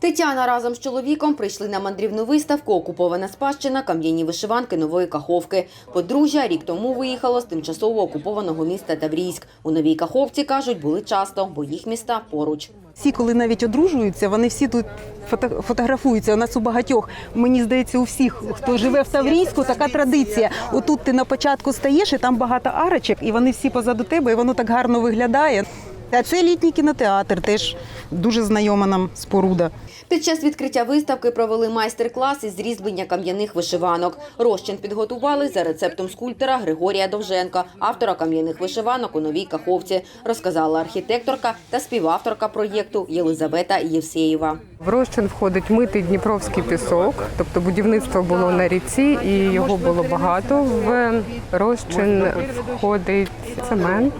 Тетяна разом з чоловіком прийшли на мандрівну виставку Окупована спадщина кам'яні вишиванки Нової Каховки. Подружжя рік тому виїхало з тимчасово окупованого міста Таврійськ. У Новій Каховці, кажуть, були часто, бо їх міста поруч. Всі, коли навіть одружуються, вони всі тут фото- фотографуються. У нас у багатьох, мені здається, у всіх, хто живе в Таврійську, така традиція. Отут ти на початку стаєш, і там багато арочок, і вони всі позаду тебе, і воно так гарно виглядає. А це літній кінотеатр, теж дуже знайома нам споруда. Під час відкриття виставки провели майстер-клас із зрізблення кам'яних вишиванок. Розчин підготували за рецептом скульптора Григорія Довженка, автора кам'яних вишиванок у Новій Каховці, розказала архітекторка та співавторка проєкту Єлизавета Євсеєва. В розчин входить митий дніпровський пісок, тобто будівництво було на ріці і його було багато. В розчин входить цемент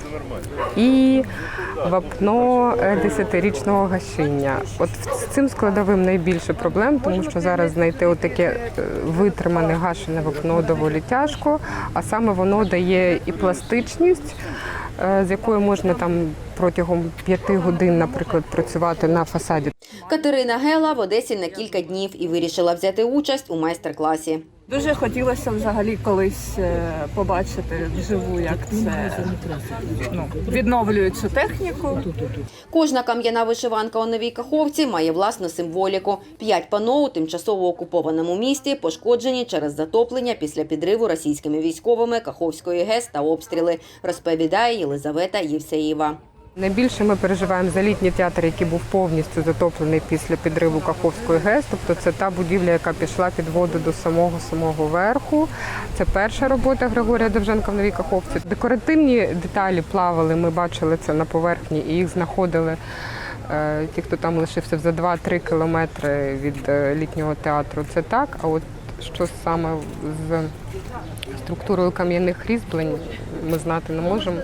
і вапно е, десятирічного гашіння. От з цим складовим найбільше проблем, тому що зараз знайти отаке е, витримане гашене вапно доволі тяжко, а саме воно дає і пластичність. е, З якою можна там протягом п'яти годин, наприклад, працювати на фасаді. Катерина Гела в Одесі на кілька днів і вирішила взяти участь у майстер-класі. Дуже хотілося взагалі колись е, побачити вживу, як це ну, відновлюють цю техніку. Кожна кам'яна вишиванка у Новій Каховці має власну символіку. П'ять пано у тимчасово окупованому місті пошкоджені через затоплення після підриву російськими військовими Каховської ГЕС та обстріли, розповідає Єлизавета Євсеєва. Найбільше ми переживаємо за літній театр, який був повністю затоплений після підриву Каховської ГЕС. Тобто це та будівля, яка пішла під воду до самого самого верху. Це перша робота Григорія Довженка в Новій Каховці. Декоративні деталі плавали. Ми бачили це на поверхні і їх знаходили. е, Ті, хто там лишився за 2-3 кілометри від е, літнього театру, це так. А от що саме з структурою кам'яних різьблень, ми знати не можемо.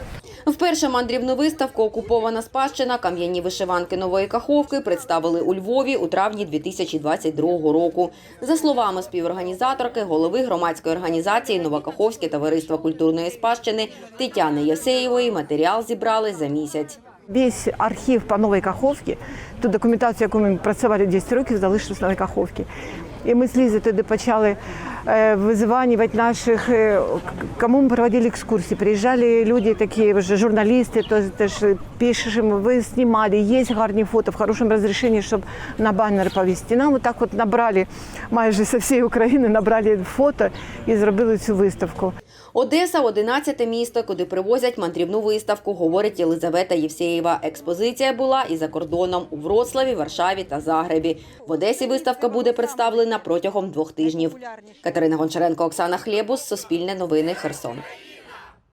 Вперше мандрівну виставку Окупована спадщина кам'яні вишиванки Нової Каховки представили у Львові у травні 2022 року. За словами співорганізаторки, голови громадської організації Новокаховське товариство культурної спадщини Тетяни Єсеєвої матеріал зібрали за місяць. Весь архів по Новій Каховці, ту документацію, яку ми працювали 10 років, залишилась в Новій Каховці. І ми з Лізою тоді почали е, визванювати наших, е, кому ми проводили екскурсії. Приїжджали люди, такі вже журналісти, то теж пишемо, ви знімали, є гарні фото в хорошому розрішенні, щоб на банер повісти. Нам отак от набрали майже з всієї України, набрали фото і зробили цю виставку. Одеса – 11 місто, куди привозять мандрівну виставку, говорить Єлизавета Євсеєва. Експозиція була і за кордоном у Вроцлаві, Варшаві та Загребі. В Одесі виставка буде представлена протягом двох тижнів. Катерина Гончаренко, Оксана Хлєбус, Суспільне новини, Херсон.